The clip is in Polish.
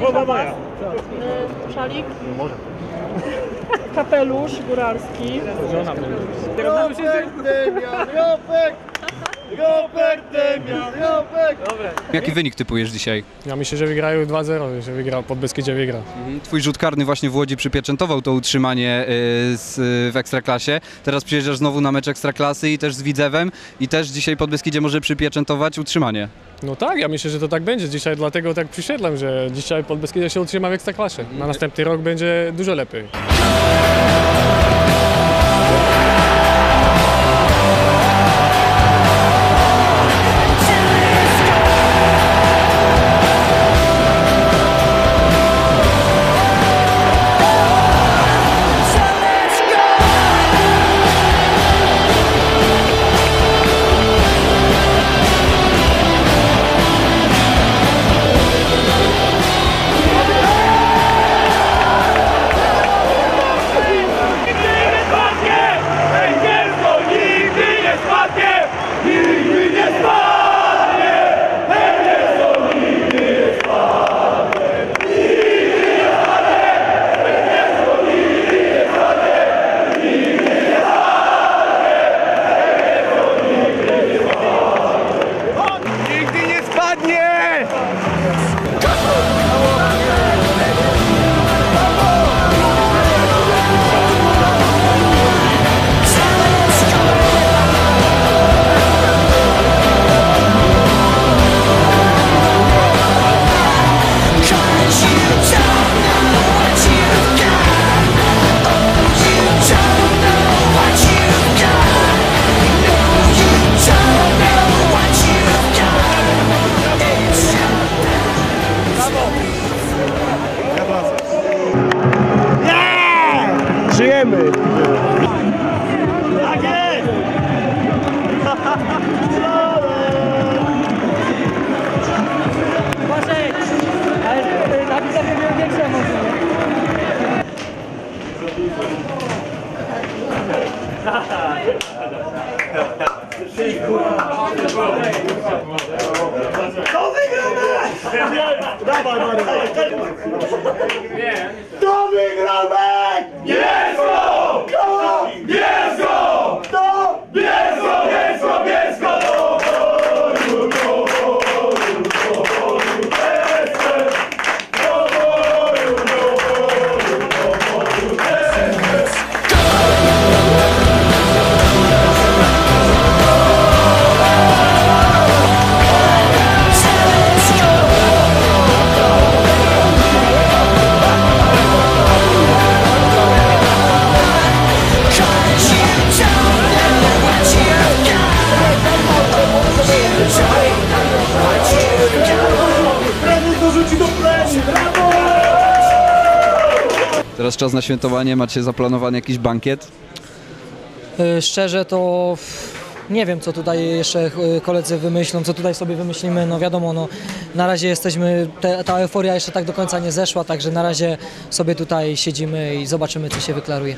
pas, y, szalik, kapelusz góralski. Robert Demian, Robert! Robert Demian, Robert! Jaki wynik typujesz dzisiaj? Ja myślę, że wygrają 2-0, że wygra, Podbeskidzie wygra. Twój rzut karny właśnie w Łodzi przypieczętował to utrzymanie y, z, w Ekstraklasie. Teraz przyjeżdżasz znowu na mecz Ekstraklasy i też z Widzewem i też dzisiaj Podbeskidzie może przypieczętować utrzymanie. No tak, ja myślę, że to tak będzie dzisiaj, dlatego tak przysiedlam, że dzisiaj Podbeskidzie się utrzyma w Ekstraklasie. Na następny rok będzie dużo lepiej. Żyjemy! Tak jest! Uważaj, ale na miał większe. To wygrał mecz! Bielsko! Teraz czas na świętowanie, macie zaplanowany jakiś bankiet? Y, Szczerze to nie wiem, co tutaj jeszcze y, koledzy wymyślą, co tutaj sobie wymyślimy. No wiadomo, no, na razie jesteśmy, te, ta euforia jeszcze tak do końca nie zeszła, także na razie sobie tutaj siedzimy i zobaczymy, co się wyklaruje.